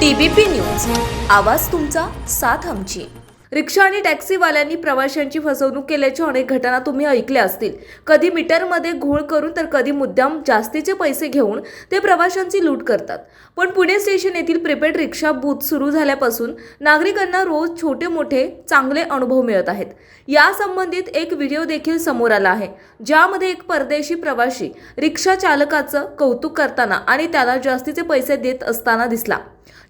TBP news. आवाज तुमचा साथ आमची. रिक्षा आणि टॅक्सीवाल्यांनी प्रवाशांची फसवणूक केल्याच्या अनेक घटना तुम्ही ऐकल्या असतील. कधी मीटरमध्ये घोळ करून तर कधी मुद्दाम जास्तीचे पैसे घेऊन ते प्रवाशांची लूट करतात. पण पुणे स्टेशन येथील प्रिपेड रिक्षा बूथ सुरू झाल्यापासून नागरिकांना रोज छोटे मोठे चांगले अनुभव मिळत आहेत. या संबंधित एक व्हिडिओ देखील समोर आला आहे. ज्यामध्ये एक परदेशी प्रवाशी रिक्षा चालकाचं कौतुक करताना आणि त्याला जास्तीचे पैसे देत असताना दिसला.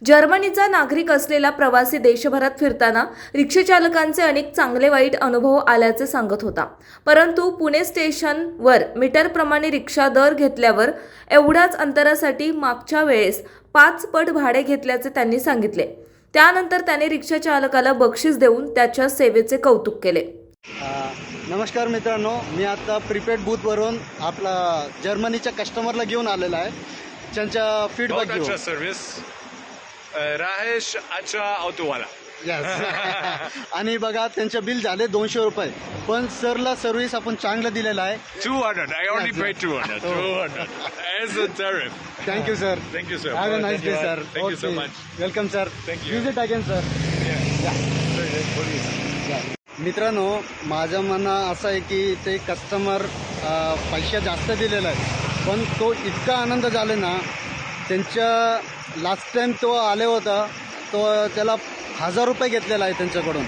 जर्मनीचा नागरिक असलेला प्रवासी देशभरात फिरताना रिक्षाचालकांचे अनेक चांगले वाईट अनुभव आल्याचे सांगत होता. परंतु पुणे स्टेशनवर मीटरप्रमाणे रिक्षा दर घेतल्यावर एवढ्याच अंतरासाठी मागच्या वेळेस पाच पट भाडे घेतल्याचे त्यांनी सांगितले. त्यानंतर त्याने रिक्षाचालकाला बक्षीस देऊन त्याच्या सेवेचे कौतुक केले. नमस्कार मित्रांनो मी आता प्रीपेड बूथवरून आपला जर्मनीच्या कस्टमरला घेऊन आलेला आहे. त्यांच्या फीडबॅक सर्विस राहेश अच्छा ऑटो वाला Yes. आणि बघा त्यांचे बिल झाले दोनशे रुपये. पण सरला सर्व्हिस आपण चांगलं दिलेलं आहे. 200 I only Yes, paid 200 200 as a tariff. Thank you sir you, sir. Have a nice. Day sir you so much. Welcome sir you. Visit again sir मित्रांनो माझं म्हणणं असं आहे की ते कस्टमर पैसे जास्त दिलेला आहे पण तो इतका आनंद झाला ना त्यांच्या लास्ट टाईम तो आले होता तो त्याला हजार रुपये घेतलेला आहे त्यांच्याकडून.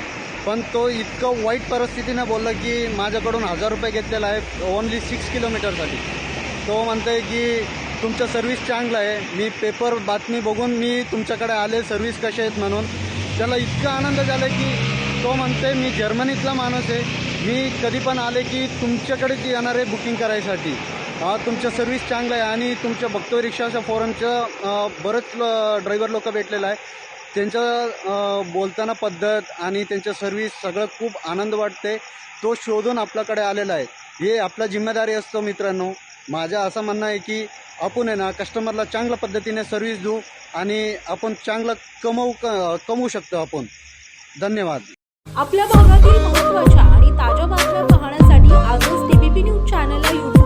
पण तो इतकं वाईट परिस्थितीने बोलला की माझ्याकडून हजार रुपये घेतलेला आहे ओन्ली सिक्स किलोमीटरसाठी तो म्हणतोय की तुमचं सर्व्हिस चांगलं आहे मी पेपर बातमी बघून मी तुमच्याकडे आले सर्व्हिस कसे आहेत म्हणून. त्याला इतका आनंद झाला की तो म्हणते मी जर्मनीतला माणूस आहे मी कधी पण आले की तुमच्याकडेच येणार आहे बुकिंग करायसाठी. हा तुमचं सर्व्हिस चांगलं आहे आणि तुमच्या बघतोय रिक्षाच्या फोरमचं बरंच ड्रायव्हर लोक भेटलेलं आहे त्यांचं बोलताना पद्धत आणि त्यांचं सर्व्हिस सगळं खूप आनंद वाटते. तो शोधून आपल्याकडे आलेला आहे. हे आपला जिम्मेदारी असतो मित्रांनो. माझं असं म्हणणं आहे की आपण आहे ना कस्टमरला चांगल्या पद्धतीने सर्व्हिस देऊ आणि आपण चांगलं कमवू कमवू शकतो आपण. धन्यवाद. आपल्या भागातील महत्त्वाच्या आणि ताज्या बातम्या पाहण्यासाठी आजच टीव्ही न्यूज चॅनलला यूट्यूब